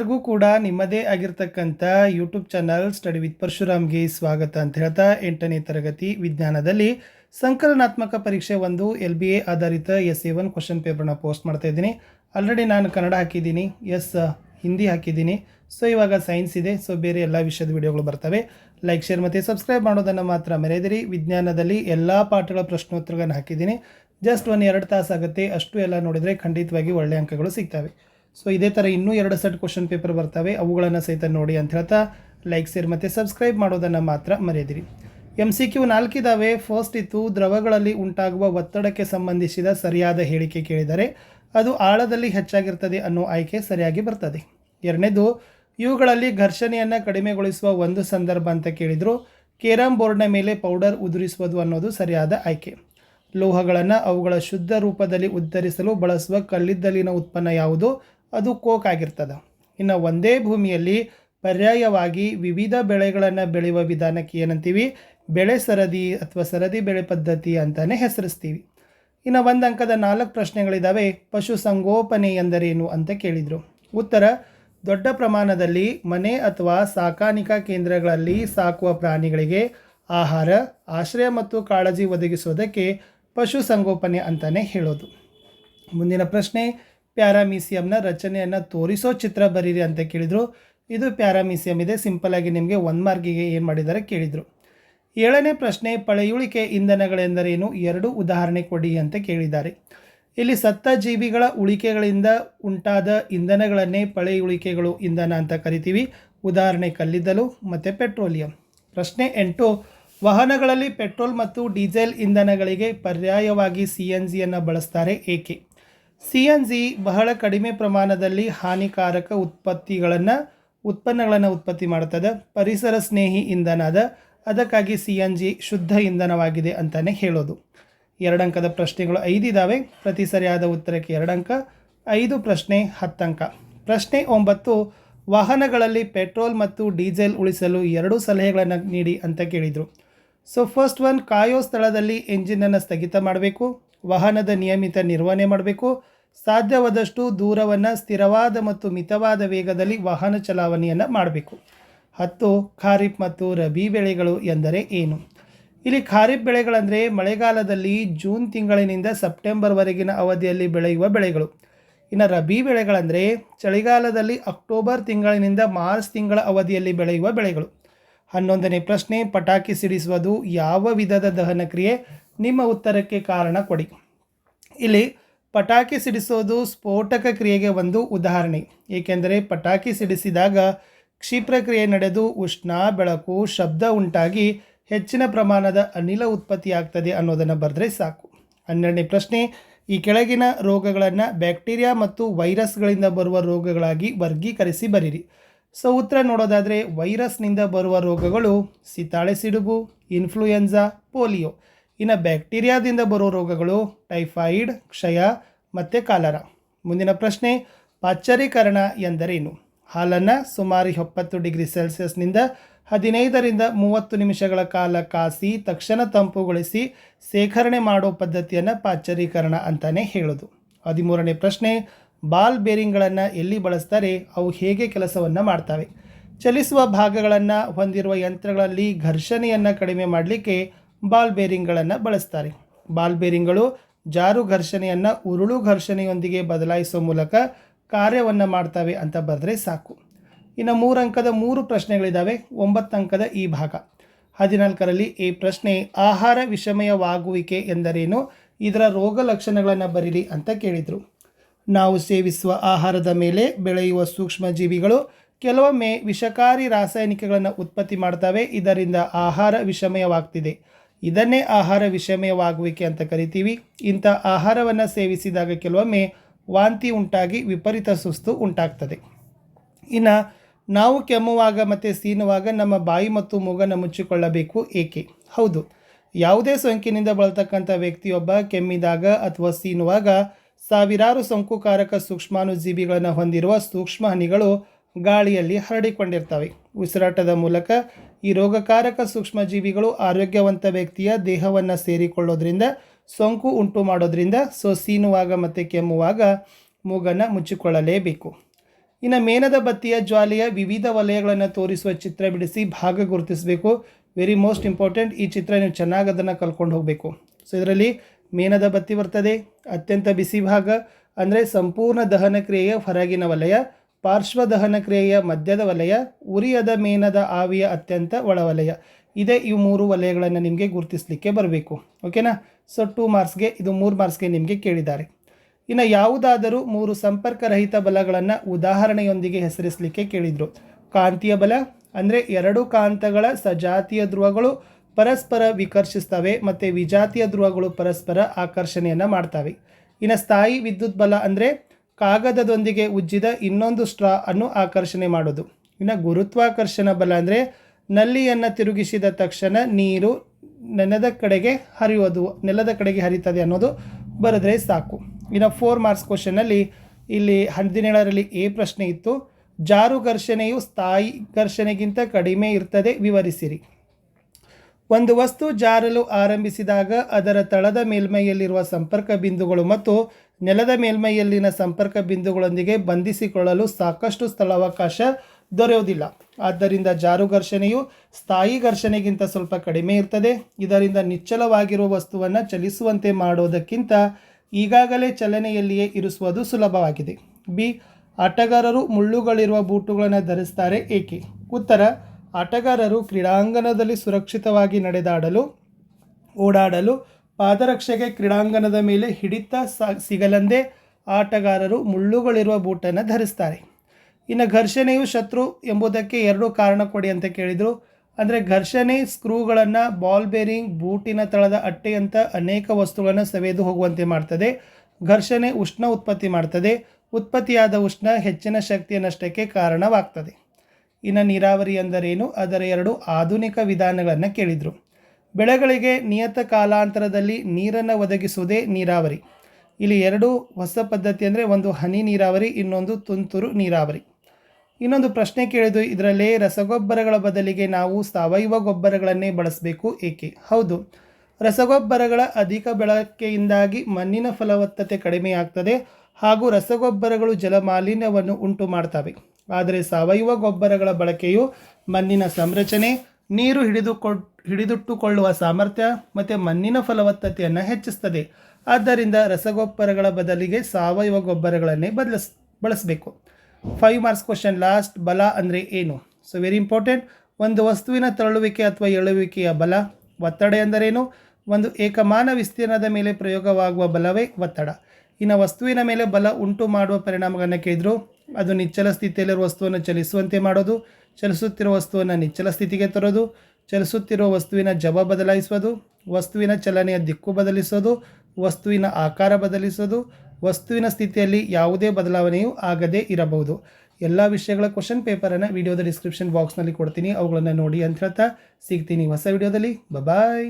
ಎಲ್ಲರಿಗೂ ಕೂಡ ನಿಮ್ಮದೇ ಆಗಿರ್ತಕ್ಕಂಥ ಯೂಟ್ಯೂಬ್ ಚಾನಲ್ ಸ್ಟಡಿ ವಿತ್ ಪರಶುರಾಮ್ಗೆ ಸ್ವಾಗತ ಅಂತ ಹೇಳ್ತಾ ಎಂಟನೇ ತರಗತಿ ವಿಜ್ಞಾನದಲ್ಲಿ ಸಂಕಲನಾತ್ಮಕ ಪರೀಕ್ಷೆ ಒಂದು ಎಲ್ ಬಿ ಎ ಆಧಾರಿತ ಎಸ್ ಎ ಒನ್ ಕ್ವಶನ್ ಪೇಪರ್ನ ಪೋಸ್ಟ್ ಮಾಡ್ತಾ ಇದ್ದೀನಿ. ಆಲ್ರೆಡಿ ನಾನು ಕನ್ನಡ ಹಾಕಿದ್ದೀನಿ ಎಸ್ ಹಿಂದಿ ಹಾಕಿದ್ದೀನಿ. ಸೊ ಇವಾಗ ಸೈನ್ಸ್ ಇದೆ ಸೊ ಬೇರೆ ಎಲ್ಲ ವಿಷಯದ ವಿಡಿಯೋಗಳು ಬರ್ತವೆ. ಲೈಕ್ ಶೇರ್ ಮತ್ತು ಸಬ್ಸ್ಕ್ರೈಬ್ ಮಾಡೋದನ್ನು ಮಾತ್ರ ಮರೆಯದಿರಿ. ವಿಜ್ಞಾನದಲ್ಲಿ ಎಲ್ಲ ಪಾಠಗಳ ಪ್ರಶ್ನೋತ್ತರಗಳನ್ನು ಹಾಕಿದ್ದೀನಿ. ಜಸ್ಟ್ ಒಂದು ಎರಡು ತಾಸು ಆಗುತ್ತೆ ಅಷ್ಟು ಎಲ್ಲ ನೋಡಿದರೆ ಖಂಡಿತವಾಗಿ ಒಳ್ಳೆಯ ಅಂಕಗಳು ಸಿಗ್ತವೆ. ಸೊ ಇದೇ ಥರ ಇನ್ನೂ ಎರಡು ಸೆಟ್ ಕ್ವಶನ್ ಪೇಪರ್ ಬರ್ತವೆ. ಅವುಗಳನ್ನು ಸಹಿತ ನೋಡಿ ಅಂತ ಹೇಳ್ತಾ ಲೈಕ್ ಸೇರ್ ಮತ್ತು ಸಬ್ಸ್ಕ್ರೈಬ್ ಮಾಡೋದನ್ನು ಮಾತ್ರ ಮರೆಯದಿರಿ. ಎಂ ಸಿ ಕ್ಯೂ ನಾಲ್ಕಿದಾವೆ. ಫಸ್ಟ್ ಇತ್ತು, ದ್ರವಗಳಲ್ಲಿ ಉಂಟಾಗುವ ಒತ್ತಡಕ್ಕೆ ಸಂಬಂಧಿಸಿದ ಸರಿಯಾದ ಹೇಳಿಕೆ ಕೇಳಿದರೆ ಅದು ಆಳದಲ್ಲಿ ಹೆಚ್ಚಾಗಿರ್ತದೆ ಅನ್ನೋ ಆಯ್ಕೆ ಸರಿಯಾಗಿ ಬರ್ತದೆ. ಎರಡನೇದು, ಇವುಗಳಲ್ಲಿ ಘರ್ಷಣೆಯನ್ನು ಕಡಿಮೆಗೊಳಿಸುವ ಒಂದು ಸಂದರ್ಭ ಅಂತ ಕೇಳಿದರು. ಕೇರಮ್ ಬೋರ್ಡ್ನ ಮೇಲೆ ಪೌಡರ್ ಉದುರಿಸುವುದು ಅನ್ನೋದು ಸರಿಯಾದ ಆಯ್ಕೆ. ಲೋಹಗಳನ್ನು ಅವುಗಳ ಶುದ್ಧ ರೂಪದಲ್ಲಿ ಉದ್ಧರಿಸಲು ಬಳಸುವ ಕಲ್ಲಿದ್ದಲಿನ ಉತ್ಪನ್ನ ಯಾವುದು? ಅದು ಕೋಕ್ ಆಗಿರ್ತದೆ ಇನ್ನು ಒಂದೇ ಭೂಮಿಯಲ್ಲಿ ಪರ್ಯಾಯವಾಗಿ ವಿವಿಧ ಬೆಳೆಗಳನ್ನು ಬೆಳೆಯುವ ವಿಧಾನಕ್ಕೆ ಏನಂತೀವಿ? ಬೆಳೆ ಸರದಿ ಅಥವಾ ಸರದಿ ಬೆಳೆ ಪದ್ಧತಿ ಅಂತಲೇ ಹೆಸರಿಸ್ತೀವಿ. ಇನ್ನು ಒಂದು ಅಂಕದ ನಾಲ್ಕು ಪ್ರಶ್ನೆಗಳಿದ್ದಾವೆ ಪಶುಸಂಗೋಪನೆ ಎಂದರೇನು ಅಂತ ಕೇಳಿದರು. ಉತ್ತರ, ದೊಡ್ಡ ಪ್ರಮಾಣದಲ್ಲಿ ಮನೆ ಅಥವಾ ಸಾಕಾಣಿಕಾ ಕೇಂದ್ರಗಳಲ್ಲಿ ಸಾಕುವ ಪ್ರಾಣಿಗಳಿಗೆ ಆಹಾರ, ಆಶ್ರಯ ಮತ್ತು ಕಾಳಜಿ ಒದಗಿಸೋದಕ್ಕೆ ಪಶುಸಂಗೋಪನೆ ಅಂತಲೇ ಹೇಳೋದು. ಮುಂದಿನ ಪ್ರಶ್ನೆ ಪ್ಯಾರಾಮೀಸಿಯಂನ ರಚನೆಯನ್ನು ತೋರಿಸೋ ಚಿತ್ರ ಬರೀರಿ ಅಂತ ಕೇಳಿದರು. ಇದು ಪ್ಯಾರಾಮೀಸಿಯಂ ಇದೆ. ಸಿಂಪಲ್ ಆಗಿ ನಿಮಗೆ ಒನ್ ಮಾರ್ಕಿಗೆ ಏನು ಮಾಡಿದ್ದಾರೆ ಕೇಳಿದರು. ಏಳನೇ ಪ್ರಶ್ನೆ, ಪಳೆಯುಳಿಕೆ ಇಂಧನಗಳೆಂದರೇನು? ಎರಡು ಉದಾಹರಣೆ ಕೊಡಿ ಅಂತ ಕೇಳಿದ್ದಾರೆ. ಇಲ್ಲಿ ಸತ್ತ ಜೀವಿಗಳ ಉಳಿಕೆಗಳಿಂದ ಉಂಟಾದ ಇಂಧನಗಳನ್ನೇ ಪಳೆಯುಳಿಕೆಗಳು ಇಂಧನ ಅಂತ ಕರಿತೀವಿ. ಉದಾಹರಣೆ ಕಲ್ಲಿದ್ದಲು ಮತ್ತು ಪೆಟ್ರೋಲಿಯಂ. ಪ್ರಶ್ನೆ ಎಂಟು, ವಾಹನಗಳಲ್ಲಿ ಪೆಟ್ರೋಲ್ ಮತ್ತು ಡೀಸೆಲ್ ಇಂಧನಗಳಿಗೆ ಪರ್ಯಾಯವಾಗಿ ಸಿ ಎನ್ ಜಿಯನ್ನು ಬಳಸ್ತಾರೆ ಏಕೆ? ಸಿ ಎನ್ ಜಿ ಬಹಳ ಕಡಿಮೆ ಪ್ರಮಾಣದಲ್ಲಿ ಹಾನಿಕಾರಕ ಉತ್ಪತ್ತಿಗಳನ್ನು, ಉತ್ಪನ್ನಗಳನ್ನು ಉತ್ಪತ್ತಿ ಮಾಡುತ್ತದೆ. ಪರಿಸರ ಸ್ನೇಹಿ ಇಂಧನ ಅದ ಅದಕ್ಕಾಗಿ ಸಿ ಎನ್ ಜಿ ಶುದ್ಧ ಇಂಧನವಾಗಿದೆ ಅಂತಲೇ ಹೇಳೋದು. ಎರಡಂಕದ ಪ್ರಶ್ನೆಗಳು ಐದಿದ್ದಾವೆ ಪ್ರತಿ ಸರಿಯಾದ ಉತ್ತರಕ್ಕೆ ಎರಡಂಕ. ಐದು ಪ್ರಶ್ನೆ ಹತ್ತಂಕ. ಪ್ರಶ್ನೆ ಒಂಬತ್ತು, ವಾಹನಗಳಲ್ಲಿ ಪೆಟ್ರೋಲ್ ಮತ್ತು ಡೀಸೆಲ್ ಉಳಿಸಲು ಎರಡು ಸಲಹೆಗಳನ್ನು ನೀಡಿ ಅಂತ ಕೇಳಿದರು. ಸೊ ಫಸ್ಟ್ ಒನ್ ಕಾಯೋ ಸ್ಥಳದಲ್ಲಿ ಎಂಜಿನನ್ನು ಸ್ಥಗಿತ ಮಾಡಬೇಕು. ವಾಹನದ ನಿಯಮಿತ ನಿರ್ವಹಣೆ ಮಾಡಬೇಕು. ಸಾಧ್ಯವಾದಷ್ಟು ದೂರವನ್ನು ಸ್ಥಿರವಾದ ಮತ್ತು ಮಿತವಾದ ವೇಗದಲ್ಲಿ ವಾಹನ ಚಲಾವಣೆಯನ್ನು ಮಾಡಬೇಕು. ಹತ್ತು, ಖಾರಿಫ್ ಮತ್ತು ರಬಿ ಬೆಳೆಗಳು ಎಂದರೆ ಏನು? ಇಲ್ಲಿ ಖಾರಿಫ್ ಬೆಳೆಗಳಂದರೆ ಮಳೆಗಾಲದಲ್ಲಿ ಜೂನ್ ತಿಂಗಳಿನಿಂದ ಸೆಪ್ಟೆಂಬರ್ವರೆಗಿನ ಅವಧಿಯಲ್ಲಿ ಬೆಳೆಯುವ ಬೆಳೆಗಳು. ಇನ್ನು ರಬಿ ಬೆಳೆಗಳಂದರೆ ಚಳಿಗಾಲದಲ್ಲಿ ಅಕ್ಟೋಬರ್ ತಿಂಗಳಿನಿಂದ ಮಾರ್ಚ್ ತಿಂಗಳ ಅವಧಿಯಲ್ಲಿ ಬೆಳೆಯುವ ಬೆಳೆಗಳು. ಹನ್ನೊಂದನೇ ಪ್ರಶ್ನೆ, ಪಟಾಕಿ ಸಿಡಿಸುವುದು ಯಾವ ವಿಧದ ದಹನ ಕ್ರಿಯೆ? ನಿಮ್ಮ ಉತ್ತರಕ್ಕೆ ಕಾರಣ ಕೊಡಿ. ಇಲ್ಲಿ ಪಟಾಕಿ ಸಿಡಿಸೋದು ಸ್ಫೋಟಕ ಕ್ರಿಯೆಗೆ ಒಂದು ಉದಾಹರಣೆ. ಏಕೆಂದರೆ ಪಟಾಕಿ ಸಿಡಿಸಿದಾಗ ಕ್ಷಿಪ್ರಕ್ರಿಯೆ ನಡೆದು ಉಷ್ಣ, ಬೆಳಕು, ಶಬ್ದ ಉಂಟಾಗಿ ಹೆಚ್ಚಿನ ಪ್ರಮಾಣದ ಅನಿಲ ಉತ್ಪತ್ತಿಯಾಗ್ತದೆ ಅನ್ನೋದನ್ನು ಬರೆದ್ರೆ ಸಾಕು. ಹನ್ನೆರಡನೇ ಪ್ರಶ್ನೆ, ಈ ಕೆಳಗಿನ ರೋಗಗಳನ್ನು ಬ್ಯಾಕ್ಟೀರಿಯಾ ಮತ್ತು ವೈರಸ್ಗಳಿಂದ ಬರುವ ರೋಗಗಳಾಗಿ ವರ್ಗೀಕರಿಸಿ ಬರೀರಿ. ಸೊ, ಉತ್ತರ ನೋಡೋದಾದರೆ ವೈರಸ್ನಿಂದ ಬರುವ ರೋಗಗಳು ಸಿತಾಳೆ ಸಿಡುಬು ಇನ್ಫ್ಲೂಯೆನ್ಸಾ ಪೋಲಿಯೋ. ಇನ್ನು ಬ್ಯಾಕ್ಟೀರಿಯಾದಿಂದ ಬರೋ ರೋಗಗಳು ಟೈಫಾಯಿಡ್, ಕ್ಷಯ ಮತ್ತು ಕಾಲರ. ಮುಂದಿನ ಪ್ರಶ್ನೆ, ಪಾಶ್ಚರೀಕರಣ ಎಂದರೇನು? ಹಾಲನ್ನು ಸುಮಾರು ಎಪ್ಪತ್ತು ಡಿಗ್ರಿ ಸೆಲ್ಸಿಯಸ್ನಿಂದ ಹದಿನೈದರಿಂದ ಮೂವತ್ತು ನಿಮಿಷಗಳ ಕಾಲ ಕಾಸಿ, ತಕ್ಷಣ ತಂಪುಗೊಳಿಸಿ ಶೇಖರಣೆ ಮಾಡೋ ಪದ್ಧತಿಯನ್ನು ಪಾಶ್ಚರೀಕರಣ ಅಂತಲೇ ಹೇಳೋದು. ಹದಿಮೂರನೇ ಪ್ರಶ್ನೆ, ಬಾಲ್ ಬೇರಿಂಗ್ಗಳನ್ನು ಎಲ್ಲಿ ಬಳಸ್ತಾರೆ? ಅವು ಹೇಗೆ ಕೆಲಸವನ್ನು ಮಾಡ್ತವೆ? ಚಲಿಸುವ ಭಾಗಗಳನ್ನು ಹೊಂದಿರುವ ಯಂತ್ರಗಳಲ್ಲಿ ಘರ್ಷಣೆಯನ್ನು ಕಡಿಮೆ ಮಾಡಲಿಕ್ಕೆ ಬಾಲ್ ಬೇರಿಂಗ್ಗಳನ್ನು ಬಳಸ್ತಾರೆ. ಬಾಲ್ ಬೇರಿಂಗ್ಗಳು ಜಾರು ಘರ್ಷಣೆಯನ್ನು ಉರುಳು ಘರ್ಷಣೆಯೊಂದಿಗೆ ಬದಲಾಯಿಸುವ ಮೂಲಕ ಕಾರ್ಯವನ್ನು ಮಾಡ್ತವೆ ಅಂತ ಬರೆದ್ರೆ ಸಾಕು. ಇನ್ನು ಮೂರು ಅಂಕದ ಮೂರು ಪ್ರಶ್ನೆಗಳಿದ್ದಾವೆ ಒಂಬತ್ತು ಅಂಕದ ಈ ಭಾಗ. ಹದಿನಾಲ್ಕರಲ್ಲಿ ಈ ಪ್ರಶ್ನೆ ಆಹಾರ ವಿಷಮಯವಾಗುವಿಕೆ ಎಂದರೇನು? ಇದರ ರೋಗ ಲಕ್ಷಣಗಳನ್ನು ಬರೀರಿ ಅಂತ ಕೇಳಿದರು. ನಾವು ಸೇವಿಸುವ ಆಹಾರದ ಮೇಲೆ ಬೆಳೆಯುವ ಸೂಕ್ಷ್ಮಜೀವಿಗಳು ಕೆಲವೊಮ್ಮೆ ವಿಷಕಾರಿ ರಾಸಾಯನಿಕಗಳನ್ನು ಉತ್ಪತ್ತಿ ಮಾಡ್ತವೆ. ಇದರಿಂದ ಆಹಾರ ವಿಷಮಯವಾಗ್ತಿದೆ. ಇದನ್ನೇ ಆಹಾರ ವಿಷಮಯವಾಗುವಿಕೆ ಅಂತ ಕರಿತೀವಿ. ಇಂಥ ಆಹಾರವನ್ನು ಸೇವಿಸಿದಾಗ ಕೆಲವೊಮ್ಮೆ ವಾಂತಿ ಉಂಟಾಗಿ ವಿಪರೀತ ಸುಸ್ತು ಉಂಟಾಗ್ತದೆ. ಇನ್ನು ನಾವು ಕೆಮ್ಮುವಾಗ ಮತ್ತು ಸೀನುವಾಗ ನಮ್ಮ ಬಾಯಿ ಮತ್ತು ಮೂಗನ್ನು ಮುಚ್ಚಿಕೊಳ್ಳಬೇಕು ಏಕೆ? ಹೌದು. ಯಾವುದೇ ಸೋಂಕಿನಿಂದ ಬಳತಕ್ಕಂಥ ವ್ಯಕ್ತಿಯೊಬ್ಬ ಕೆಮ್ಮಿದಾಗ ಅಥವಾ ಸೀನುವಾಗ ಸಾವಿರಾರು ಸೋಂಕುಕಾರಕ ಸೂಕ್ಷ್ಮಾಣುಜೀವಿಗಳನ್ನು ಹೊಂದಿರುವ ಸೂಕ್ಷ್ಮ ಹನಿಗಳು ಗಾಳಿಯಲ್ಲಿ ಹರಡಿಕೊಂಡಿರ್ತವೆ. ಉಸಿರಾಟದ ಮೂಲಕ ಈ ರೋಗಕಾರಕ ಸೂಕ್ಷ್ಮಜೀವಿಗಳು ಆರೋಗ್ಯವಂತ ವ್ಯಕ್ತಿಯ ದೇಹವನ್ನು ಸೇರಿಕೊಳ್ಳೋದ್ರಿಂದ, ಸೋಂಕು ಉಂಟು ಮಾಡೋದ್ರಿಂದ ಸೊ ಸೀನುವಾಗ ಮತ್ತು ಕೆಮ್ಮುವಾಗ ಮೂಗನ್ನು ಮುಚ್ಚಿಕೊಳ್ಳಲೇಬೇಕು. ಇನ್ನು ಮೇನದ ಬತ್ತಿಯ ಜ್ವಾಲೆಯ ವಿವಿಧ ವಲಯಗಳನ್ನು ತೋರಿಸುವ ಚಿತ್ರ ಬಿಡಿಸಿ ಭಾಗ ಗುರುತಿಸಬೇಕು. ವೆರಿ ಮೋಸ್ಟ್ ಇಂಪಾರ್ಟೆಂಟ್ ಈ ಚಿತ್ರ ನೀವು ಚೆನ್ನಾಗಿ ಅದನ್ನು ಕಲ್ಕೊಂಡು ಹೋಗಬೇಕು. ಸೊ ಇದರಲ್ಲಿ ಮೇನದ ಬತ್ತಿ ಬರ್ತದೆ, ಅತ್ಯಂತ ಬಿಸಿ ಭಾಗ, ಅಂದರೆ ಸಂಪೂರ್ಣ ದಹನ ಕ್ರಿಯೆಯ ಹೊರಗಿನ ವಲಯ ಪಾರ್ಶ್ವ ದಹನ ಕ್ರಿಯೆಯ ಮಧ್ಯದ ವಲಯ, ಉರಿಯದ ಮೇನದ ಆವಿಯ ಅತ್ಯಂತ ಒಳವಲಯ. ಇದೇ ಈ ಮೂರು ವಲಯಗಳನ್ನು ನಿಮಗೆ ಗುರುತಿಸಲಿಕ್ಕೆ ಬರಬೇಕು. ಓಕೆನಾ? ಸೊ ಟೂ ಮಾರ್ಕ್ಸ್ಗೆ ಇದು ಮೂರು ಮಾರ್ಕ್ಸ್ಗೆ ನಿಮಗೆ ಕೇಳಿದ್ದಾರೆ. ಇನ್ನು ಯಾವುದಾದರೂ ಮೂರು ಸಂಪರ್ಕರಹಿತ ಬಲಗಳನ್ನು ಉದಾಹರಣೆಯೊಂದಿಗೆ ಹೆಸರಿಸಲಿಕ್ಕೆ ಕೇಳಿದರು. ಕಾಂತೀಯ ಬಲ, ಅಂದರೆ ಎರಡು ಕಾಂತಗಳ ಸಜಾತಿಯ ಧ್ರುವಗಳು ಪರಸ್ಪರ ವಿಕರ್ಷಿಸ್ತವೆ ಮತ್ತು ವಿಜಾತಿಯ ಧ್ರುವಗಳು ಪರಸ್ಪರ ಆಕರ್ಷಣೆಯನ್ನು ಮಾಡ್ತವೆ. ಇನ್ನು ಸ್ಥಾಯಿ ವಿದ್ಯುತ್ ಬಲ ಅಂದರೆ ಕಾಗದದೊಂದಿಗೆ ಉಜ್ಜಿದ ಇನ್ನೊಂದು ಸ್ಟ್ರಾ ಅನ್ನು ಆಕರ್ಷಣೆ ಮಾಡೋದು. ಇನ್ನು ಗುರುತ್ವಾಕರ್ಷಣ ಬಲ ಅಂದರೆ ನಲ್ಲಿಯನ್ನು ತಿರುಗಿಸಿದ ತಕ್ಷಣ ನೀರು ನೆಲದ ಕಡೆಗೆ ಹರಿಯೋದು, ನೆಲದ ಕಡೆಗೆ ಹರಿತದೆ ಅನ್ನೋದು ಬರೆದ್ರೆ ಸಾಕು. ಇನ್ನು ಫೋರ್ ಮಾರ್ಕ್ಸ್ ಕ್ವಶನಲ್ಲಿ ಇಲ್ಲಿ ಹದಿನೇಳರಲ್ಲಿ ಎ ಪ್ರಶ್ನೆ ಇತ್ತು. ಜಾರು ಘರ್ಷಣೆಯು ಸ್ಥಾಯಿ ಘರ್ಷಣೆಗಿಂತ ಕಡಿಮೆ ಇರ್ತದೆ, ವಿವರಿಸಿರಿ. ಒಂದು ವಸ್ತು ಜಾರಲು ಆರಂಭಿಸಿದಾಗ ಅದರ ತಳದ ಮೇಲ್ಮೈಯಲ್ಲಿರುವ ಸಂಪರ್ಕ ಬಿಂದುಗಳು ಮತ್ತು ನೆಲದ ಮೇಲ್ಮೈಯಲ್ಲಿನ ಸಂಪರ್ಕ ಬಿಂದುಗಳೊಂದಿಗೆ ಬಂಧಿಸಿಕೊಳ್ಳಲು ಸಾಕಷ್ಟು ಸ್ಥಳಾವಕಾಶ ದೊರೆಯುವುದಿಲ್ಲ. ಆದ್ದರಿಂದ ಜಾರು ಘರ್ಷಣೆಯು ಸ್ಥಾಯಿ ಘರ್ಷಣೆಗಿಂತ ಸ್ವಲ್ಪ ಕಡಿಮೆ ಇರ್ತದೆ. ಇದರಿಂದ ನಿಚ್ಚಲವಾಗಿರುವ ವಸ್ತುವನ್ನು ಚಲಿಸುವಂತೆ ಮಾಡೋದಕ್ಕಿಂತ ಈಗಾಗಲೇ ಚಲನೆಯಲ್ಲಿಯೇ ಇರಿಸುವುದು ಸುಲಭವಾಗಿದೆ. ಬಿ. ಆಟಗಾರರು ಮುಳ್ಳುಗಳಿರುವ ಬೂಟುಗಳನ್ನು ಧರಿಸ್ತಾರೆ ಏಕೆ? ಉತ್ತರ. ಆಟಗಾರರು ಕ್ರೀಡಾಂಗಣದಲ್ಲಿ ಸುರಕ್ಷಿತವಾಗಿ ನಡೆದಾಡಲು, ಓಡಾಡಲು ಪಾದರಕ್ಷೆಗೆ ಕ್ರೀಡಾಂಗಣದ ಮೇಲೆ ಹಿಡಿತ ಸಿಗಲೆಂದೇ ಆಟಗಾರರು ಮುಳ್ಳುಗಳಿರುವ ಬೂಟನ್ನು ಧರಿಸ್ತಾರೆ. ಇನ್ನು ಘರ್ಷಣೆಯು ಶತ್ರು ಎಂಬುದಕ್ಕೆ ಎರಡು ಕಾರಣ ಕೊಡಿ ಅಂತ ಕೇಳಿದರು. ಅಂದರೆ ಘರ್ಷಣೆ ಸ್ಕ್ರೂಗಳನ್ನು ಬಾಲ್ ಬೇರಿಂಗ್, ಬೂಟಿನ ತಳದ ಅಟ್ಟೆಯಂಥ ಅನೇಕ ವಸ್ತುಗಳನ್ನು ಸವೆದು ಹೋಗುವಂತೆ ಮಾಡ್ತದೆ. ಘರ್ಷಣೆ ಉಷ್ಣ ಉತ್ಪತ್ತಿ ಮಾಡ್ತದೆ. ಉತ್ಪತ್ತಿಯಾದ ಉಷ್ಣ ಹೆಚ್ಚಿನ ಶಕ್ತಿಯ ನಷ್ಟಕ್ಕೆ ಕಾರಣವಾಗ್ತದೆ. ಇನ್ನು ನೀರಾವರಿ ಎಂದರೇನು? ಅದರ ಎರಡು ಆಧುನಿಕ ವಿಧಾನಗಳನ್ನು ಕೇಳಿದರು. ಬೆಳೆಗಳಿಗೆ ನಿಯತ ಕಾಲಾಂತರದಲ್ಲಿ ನೀರನ್ನು ಒದಗಿಸುವುದೇ ನೀರಾವರಿ. ಇಲ್ಲಿ ಎರಡು ಹೊಸ ಪದ್ಧತಿ ಅಂದರೆ ಒಂದು ಹನಿ ನೀರಾವರಿ, ಇನ್ನೊಂದು ತುಂತುರು ನೀರಾವರಿ. ಇನ್ನೊಂದು ಪ್ರಶ್ನೆ ಕೇಳಿದ್ದು, ಇದರಲ್ಲೇ ರಸಗೊಬ್ಬರಗಳ ಬದಲಿಗೆ ನಾವು ಸಾವಯವ ಗೊಬ್ಬರಗಳನ್ನೇ ಬಳಸಬೇಕು ಏಕೆ? ಹೌದು, ರಸಗೊಬ್ಬರಗಳ ಅಧಿಕ ಬಳಕೆಯಿಂದಾಗಿ ಮಣ್ಣಿನ ಫಲವತ್ತತೆ ಕಡಿಮೆಯಾಗ್ತದೆ ಹಾಗೂ ರಸಗೊಬ್ಬರಗಳು ಜಲಮಾಲಿನ್ಯವನ್ನು ಉಂಟು ಮಾಡ್ತವೆ. ಆದರೆ ಸಾವಯವ ಗೊಬ್ಬರಗಳ ಬಳಕೆಯು ಮಣ್ಣಿನ ಸಂರಚನೆ, ನೀರು ಹಿಡಿದುಕೊ ಹಿಡಿದಿಟ್ಟುಕೊಳ್ಳುವ ಸಾಮರ್ಥ್ಯ ಮತ್ತು ಮಣ್ಣಿನ ಫಲವತ್ತತೆಯನ್ನು ಹೆಚ್ಚಿಸ್ತದೆ. ಆದ್ದರಿಂದ ರಸಗೊಬ್ಬರಗಳ ಬದಲಿಗೆ ಸಾವಯವ ಗೊಬ್ಬರಗಳನ್ನೇ ಬದಲಿಸ್, ಬಳಸಬೇಕು. ಫೈವ್ ಮಾರ್ಕ್ಸ್ ಕ್ವಶನ್ ಲಾಸ್ಟ್ ಬಲ ಅಂದರೆ ಏನು? ಸೊ ವೆರಿ ಇಂಪಾರ್ಟೆಂಟ್ ಒಂದು ವಸ್ತುವಿನ ತರಳುವಿಕೆ ಅಥವಾ ಎಳುವಿಕೆಯ ಬಲ, ಒತ್ತಡ ಎಂದರೇನು? ಒಂದು ಏಕಮಾನ ವಿಸ್ತೀರ್ಣದ ಮೇಲೆ ಪ್ರಯೋಗವಾಗುವ ಬಲವೇ ಒತ್ತಡ. ಇನ್ನು ವಸ್ತುವಿನ ಮೇಲೆ ಬಲ ಉಂಟು ಮಾಡುವ ಪರಿಣಾಮಗಳನ್ನು ಕೇಳಿದ್ರು? ಅದು ನಿಚ್ಚಲ ಸ್ಥಿತಿಯಲ್ಲಿರುವ ವಸ್ತುವನ್ನು ಚಲಿಸುವಂತೆ ಮಾಡೋದು, ಚಲಿಸುತ್ತಿರುವ ವಸ್ತುವನ್ನು ನಿಚ್ಚಲ ಸ್ಥಿತಿಗೆ ತರೋದು ಚಲಿಸುತ್ತಿರುವ ವಸ್ತುವಿನ ಜವ ಬದಲಾಯಿಸುವುದು, ವಸ್ತುವಿನ ಚಲನೆಯ ದಿಕ್ಕು ಬದಲಿಸೋದು ವಸ್ತುವಿನ ಆಕಾರ ಬದಲಿಸೋದು ವಸ್ತುವಿನ ಸ್ಥಿತಿಯಲ್ಲಿ ಯಾವುದೇ ಬದಲಾವಣೆಯೂ ಆಗದೇ ಇರಬಹುದು. ಎಲ್ಲ ವಿಷಯಗಳ ಕ್ವಶನ್ ಪೇಪರನ್ನು ವಿಡಿಯೋದ ಡಿಸ್ಕ್ರಿಪ್ಷನ್ ಬಾಕ್ಸ್ನಲ್ಲಿ ಕೊಡ್ತೀನಿ. ಅವುಗಳನ್ನು ನೋಡಿ ಅಂತ ಹೇಳ್ತಾ ಸಿಗ್ತೀನಿ. ಹೊಸ ವಿಡಿಯೋದಲ್ಲಿ ಬಾಯ್